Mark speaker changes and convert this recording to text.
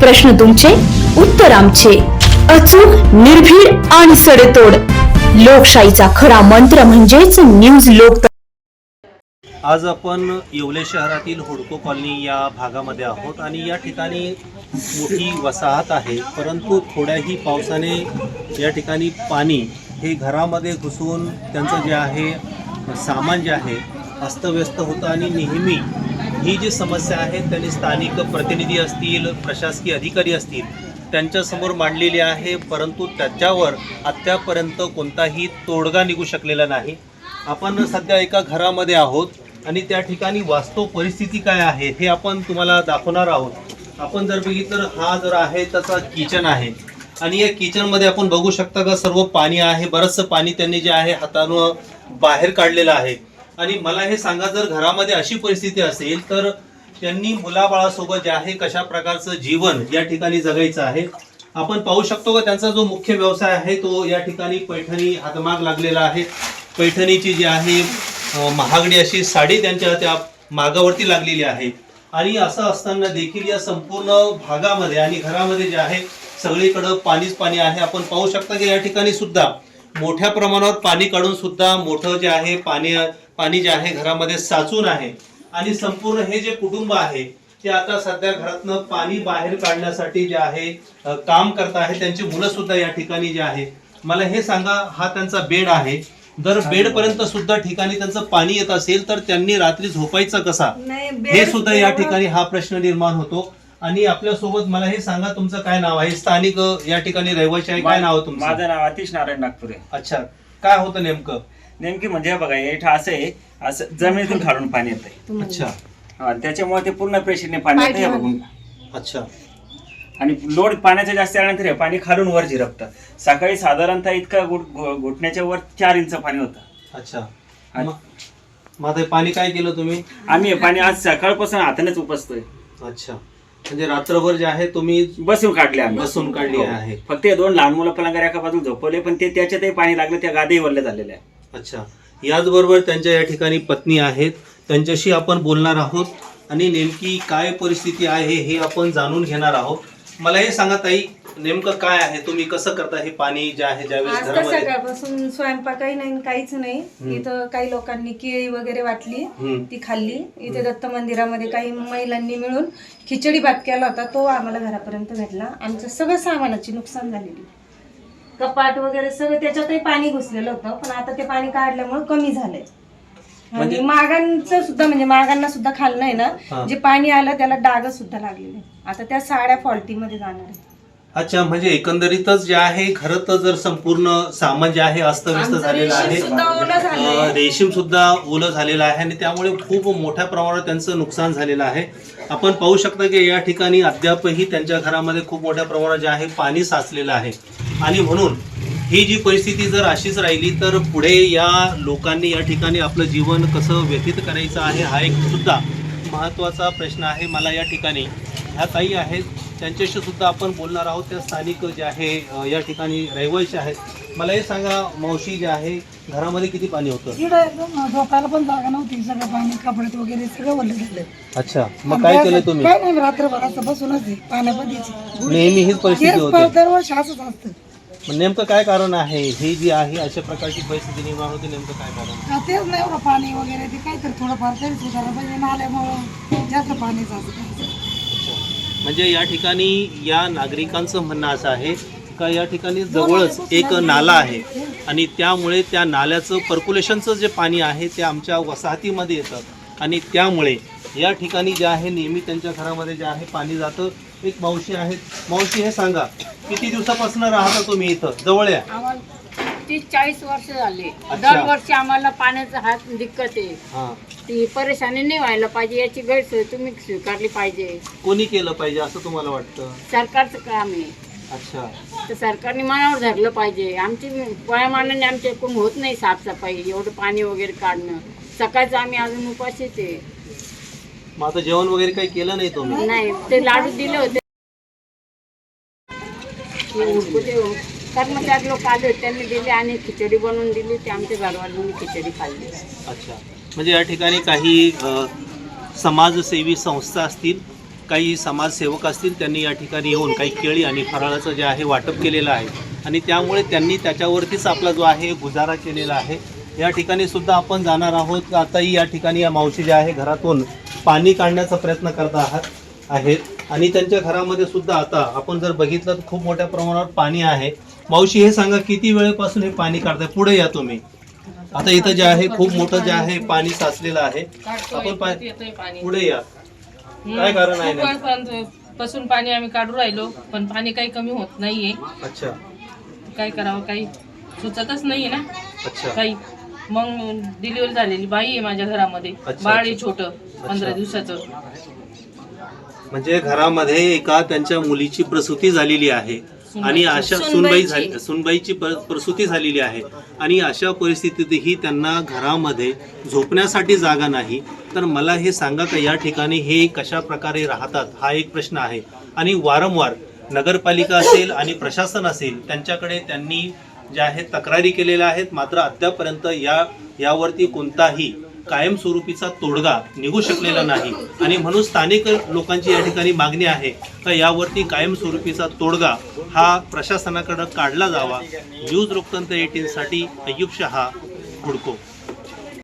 Speaker 1: प्रश्न तुमचे उत्तर आमचे. अचूक निर्भीड आणि सडेतोड. लोकशाहीचा खरा मंत्र म्हणजेच न्यूज लोक
Speaker 2: आज आपण येवले शहरातील होडको कॉलनी या भागामध्ये आहोत आणि या ठिकाणी मोठी वसाहत आहे. परंतु थोड्याही पावसाने या ठिकाणी पाणी हे घरामध्ये घुसून त्यांचं जे आहे सामान जे आहे अस्तव्यस्त होतं आणि नेहमी ही जी समस्या आहे त्यांनी स्थानिक प्रतिनिधी असतील प्रशासकीय अधिकारी असतील त्यांच्यासमोर मांडलेली आहे परंतु त्याच्यावर आत्यापर्यंत कोणताही तोडगा निघू शकलेला नाही. आपण सध्या एका घरामध्ये आहोत आणि त्या ठिकाणी वास्तव परिस्थिती काय आहे हे आपण तुम्हाला दाखवणार आहोत. आपण जर बघितलं तर हा जर आहे त्याचा किचन आहे. आणि या किचनमध्ये आपण बघू शकता का सर्व पाणी आहे बरंचसं पाणी त्यांनी जे आहे हातानं बाहेर काढलेलं आहे. आणि मला हे सांगा जर घरामध्ये अशी परिस्थिती असेल तर त्यांनी मुलाबाळासोबत जे आहे कशा प्रकारचं जीवन या ठिकाणी जगायचं आहे? आपण पाहू शकतो का त्यांचा जो मुख्य व्यवसाय आहे तो या ठिकाणी पैठणी हातमाग लागलेला आहे. पैठणीची जी आहे महागडी अशी साडी त्यांच्या त्या मागावरती लागलेली आहे. आणि असं असताना देखील या संपूर्ण भागामध्ये आणि घरामध्ये जे आहे सगळीकडं पाणीच पाणी आहे. आपण पाहू शकता की या ठिकाणी सुद्धा मोठ्या प्रमाणावर पाणी काढून सुद्धा मोठं जे आहे पाणी पाणी जे आहे घरामध्ये साचून आहे. आणि संपूर्ण हे जे कुटुंब आहे ते आता सध्या घरातनं पाणी बाहेर काढण्यासाठी जे आहे काम करत आहे. त्यांची मुलं सुद्धा या ठिकाणी जे आहे. मला हे सांगा हा त्यांचा बेड आहे. जर बेड पर्यंत सुद्धा ठिकाणी त्यांचं पाणी येत असेल तर त्यांनी रात्री झोपायचं कसा? हे सुद्धा या ठिकाणी हा प्रश्न निर्माण होतो. आणि आपल्यासोबत मला हे सांगा तुमचं काय नाव आहे? स्थानिक या ठिकाणी रहिवासी आहे. काय नाव तुमचं?
Speaker 3: माझं नाव अतिश नारायण नागपुरे.
Speaker 2: अच्छा. काय होतं नेमकं?
Speaker 3: नेमकी म्हणजे बघा हे इथं असं आहे असं जमिनीतून खालून पाणी येतंय.
Speaker 2: अच्छा.
Speaker 3: हा, त्याच्यामुळे ते पूर्ण प्रेशरने पाणी येतं हे बघून.
Speaker 2: अच्छा.
Speaker 3: आणि लोड पाण्याचं जास्त आल्यानंतर हे पाणी खालून वर झिरपतं सकाळी साधारणतः इतकं घुटण्याच्या वर चार इंच पाणी होतं.
Speaker 2: अच्छा.
Speaker 3: आणि-
Speaker 2: मग आता हे पाणी काय केलं तुम्ही?
Speaker 3: आम्ही हे पाणी आज सकाळपासून हातानेच उपसतोय.
Speaker 2: अच्छा. म्हणजे रात्रभर जे आहे तुम्ही
Speaker 3: बसून काढले आम्ही.
Speaker 2: बसून काढली
Speaker 3: हो.
Speaker 2: आहे.
Speaker 3: फक्त हे दोन लहान मुलं पलंगार एका बाजूला झोपवले पण ते त्याच्यातही पाणी लागलं त्या गादही वरले झालेले आहे
Speaker 2: अच्छा. याचबरोबर त्यांच्या या ठिकाणी पत्नी आहेत. त्यांच्याशी आपण बोलणार आहोत. आणि नेमकी काय परिस्थिती आहे हे आपण जाणून घेणार आहोत. मला हे सांगा ताई नेमकं काय आहे? तुम्ही कसं करता हे पाणी जे आहे ज्यावेळेस
Speaker 4: आज तर
Speaker 2: घरामध्ये?
Speaker 4: सकाळपासून स्वयंपाकही नाही काहीच नाही. इथं काही लोकांनी केळी वगैरे वाटली
Speaker 2: हम्म.
Speaker 4: ती खाल्ली. इथे दत्त मंदिरामध्ये काही महिलांनी मिळून खिचडी भात केला होता. तो आम्हाला घरापर्यंत भेटला. आमचं सगळं सामानाची नुकसान झालेली. कपाट वगैरे सगळं त्याच्यातही पाणी घुसलेलं होतं पण आता ते पाणी काढल्यामुळे कमी झालंय. आणि
Speaker 2: म्हणजे-
Speaker 4: मागांचं सुद्धा म्हणजे मागांना सुद्धा खाल्लं आहे
Speaker 2: हा.
Speaker 4: ना जे पाणी आलं त्याला डाग सुद्धा लागलेले आता त्या साड्या फॉल्टीमध्ये जाणार आहे
Speaker 2: अच्छा म्हणजे एकंदरीतच जे आहे खरं तर जर संपूर्ण सामान जे आहे अस्तव्यस्त
Speaker 4: आमचं
Speaker 2: झालेलं
Speaker 4: रेशीम
Speaker 2: आहे.
Speaker 4: सुद्धा ओलं झालंय.
Speaker 2: अं, रेशीम सुद्धा ओलं झालेलं आहे आणि त्यामुळे खूप मोठ्या प्रमाणावर त्यांचं नुकसान झालेलं आहे. आपण पाहू शकता की या ठिकाणी अद्यापही त्यांच्या घरामध्ये खूप मोठ्या प्रमाणात जे आहे पाणी साचलेलं आहे. आणि म्हणून ही जी परिस्थिती जर अशीच राहिली तर पुढे या लोकांनी या ठिकाणी आपलं जीवन कसं व्यतीत करायचं आहे हा एक सुद्धा महत्त्वाचा प्रश्न आहे मला या ठिकाणी. ह्या ताई आहेत त्यांच्याशी सुद्धा आपण बोलणार आहोत. त्या स्थानिक जे आहे या ठिकाणी रहिवासी आहेत. मला हे सांगा मावशी जे आहे घरामध्ये किती पाणी होतं?
Speaker 5: झोपायला पण जागा नव्हती. सगळं पाणी कपड्यात वगैरे सगळं ओलं झालं
Speaker 2: अच्छा मग काय केलं तुम्ही?
Speaker 5: काय नाही रात्रभर असं बसूनच
Speaker 2: नेहमी हीच परिस्थिती होते.
Speaker 5: दरवर्षी असंच असतं.
Speaker 2: मग नेमकं काय कारण आहे? हे जी आहे अशा प्रकारची परिस्थिती निर्माण होते नेमकं काय कारण
Speaker 5: हा, तेच नाही एवढं पाणी वगैरे ते काहीतरी थोडंफार तरी सुधारलं पाहिजे. नाल्यामुळं जास्त पाणी जातं
Speaker 2: म्हणजे या ठिकाणी या नागरिकांचं म्हणणं असं आहे का या ठिकाणी जवळच एक नाला आहे आणि त्यामुळे त्या नाल्याचं पर्क्युलेशनचं जे पाणी आहे ते आमच्या वसाहतीमध्ये येतं. आणि त्यामुळे या ठिकाणी जे आहे नेहमी त्यांच्या घरामध्ये जे आहे पाणी जातं. एक मावशी आहेत. मावशी हे सांगा किती दिवसापासून राहता तुम्ही इथं? जवळ या.
Speaker 6: आम्हाला तीस चाळीस वर्ष झाले.
Speaker 2: अच्छा.
Speaker 6: दरवर्षी आम्हाला पाण्याचा हात दिक्कत आहे.
Speaker 2: हां.
Speaker 6: ती परेशानी नाही व्हायला पाहिजे याची गैरसोय तुम्ही स्वीकारली पाहिजे.
Speaker 2: कोणी केलं पाहिजे असं तुम्हाला वाटतं?
Speaker 6: सरकारचं काम आहे.
Speaker 2: अच्छा.
Speaker 6: तर सरकारने मनावर धरलं पाहिजे. आमची वयामानाने आमच्या एकूण होत नाही साफसफाई एवढं पाणी वगैरे काढणं. सकाळचं आम्ही अजून उपाशीच आहे.
Speaker 2: मग आता जेवण वगैरे काही केलं नाही तुम्ही?
Speaker 6: नाही ते लाडू दिले होते. कर्मचारी लोक आले होते त्यांनी दिले आणि खिचडी बनवून दिली ते आमच्या घरवाल्यांनी खिचडी खाल्ली.
Speaker 2: अच्छा. म्हणजे या ठिकाणी काही अ, समाजसेवी संस्था असतील काही समाजसेवक असतील त्यांनी या ठिकाणी येऊन काही केळी आणि फराळाचं जे आहे वाटप केलेलं आहे. आणि त्यामुळे त्यांनी त्याच्यावरतीच आपला जो आहे गुजारा केलेला आहे. या ठिकाणी सुद्धा आपण जाणार आहोत. आताही या ठिकाणी या मावशी ज्या आहे घरातून पाणी काढण्याचा प्रयत्न करत आहात आहेत. आणि त्यांच्या घरामध्ये सुद्धा आता आपण जर बघितलं तर खूप मोठ्या प्रमाणावर पाणी आहे. मावशी हे सांगा किती वेळेपासून हे पाणी काढताय? पुढे या तुम्ही. आता इथं जे आहे खूप मोठं जे आहे पाणी साचलेलं आहे. आपण पा- पुढे या. काय कारण आहे
Speaker 7: पासून पाणी आम्ही काढू राहिलो पण पाणी काही कमी होत नाहीये.
Speaker 2: अच्छा.
Speaker 7: काय करावं काही सुचतच नाहीये ना.
Speaker 2: अच्छा.
Speaker 7: काही. मग डिलिव्हरी झालेली बाई आहे माझ्या घरामध्ये.
Speaker 2: अच्छा,
Speaker 7: बाळ आहे. छोटं. पंधरा. दिवसाचं.
Speaker 2: म्हणजे घरामध्ये एका त्यांच्या मुलीची प्रसूती झालेली आहे आणि अशा सुनबाई
Speaker 7: सुनबाईची.
Speaker 2: झाली सुनबाईची पर- प्रसूती झालेली आहे. आणि अशा परिस्थितीतही त्यांना घरामध्ये झोपण्यासाठी जागा नाही. तर मला हे सांगा का या ठिकाणी हे कशा प्रकारे राहतात? हा एक प्रश्न आहे. आणि वारंवार नगरपालिका असेल आणि प्रशासन असेल त्यांच्याकडे त्यांनी ज्या आहेत तक्रारी केलेल्या आहेत मात्र अद्यापर्यंत या यावरती कोणताही कायमस्वरूपीचा तोडगा निघू शकलेला नाही. आणि म्हणून स्थानिक लोकांची या ठिकाणी मागणी आहे. तर यावरती कायमस्वरूपीचा तोडगा हा प्रशासनाकडं काढला जावा. न्यूज लोकतंत्र एटीनसाठी अय्यूब शहा हुडको.